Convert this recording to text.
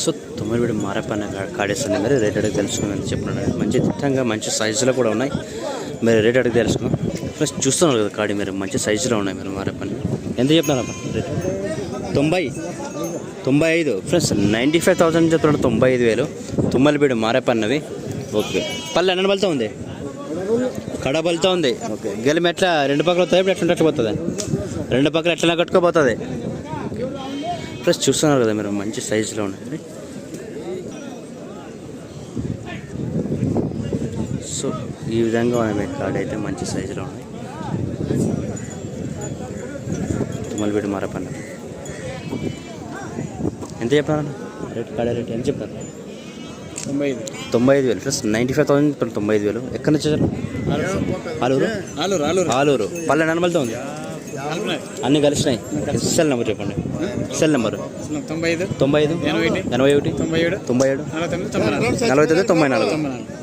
So తొమ్మిది మారపన్న కాడేస్తుంది మీరు rate అడిగి తెలుసుకుని చెప్పినాడు మంచి దిట్టంగా మంచి సైజులో కూడా ఉన్నాయి. మీరు రేట్ అడిగి తెలుసుకున్నాం. ప్లస్ చూస్తున్నారు కదా కాడి మీరు మంచి సైజులో ఉన్నాయి మీరు మారపన్న ఎంత చెప్తున్నారప్ప రేట్? తొంభై తొంభై ఐదు. ఫ్రెండ్స్ నైంటీ ఫైవ్ థౌసండ్ చెప్తున్నాడు తొంభై ఐదు వేలు. తుమ్మలబీడు మారేపన్నవి ఓకే. పల్లె ఎన్న బలతా ఉంది? కడ బలతా ఉంది. ఓకే. గెలిమి ఎట్లా రెండు పక్కల వస్తుంది? ఎట్లా ఎట్లా పోతుంది? రెండు పక్కల ఎట్లా కట్టుకోపోతుంది. ప్లస్ చూస్తున్నారు కదా మీరు మంచి సైజులో ఉన్నాయి సో ఈ విధంగా ఉన్నాయి మీ కార్డ్ అయితే మంచి సైజులో ఉన్నాయి తుమ్మలబీడు మారేపన్న ఎంత చెప్పారు? రేట్ కాడ రేట్ ఎంత చెప్పారు? తొంభై ఐదు తొంభై ఐదు వేలు. ప్లస్ నైంటీ ఫైవ్ థౌసండ్ తొంభై ఐదు వేలు. ఎక్కడి నుంచి ఆలూరు? ఆలూరు ఆలూరు. ఆలూరు. పల్లె ననమలతో ఉంది. అన్నీ కలిసినాయి. సెల్ నెంబర్ చెప్పండి. Cell number? తొంభై ఐదు. తొంభై ఐదు ఎనభై ఒకటి. ఎనభై ఒకటి తొంభై ఏడు. తొంభై ఏడు నలభై తొమ్మిది తొంభై నాలుగు.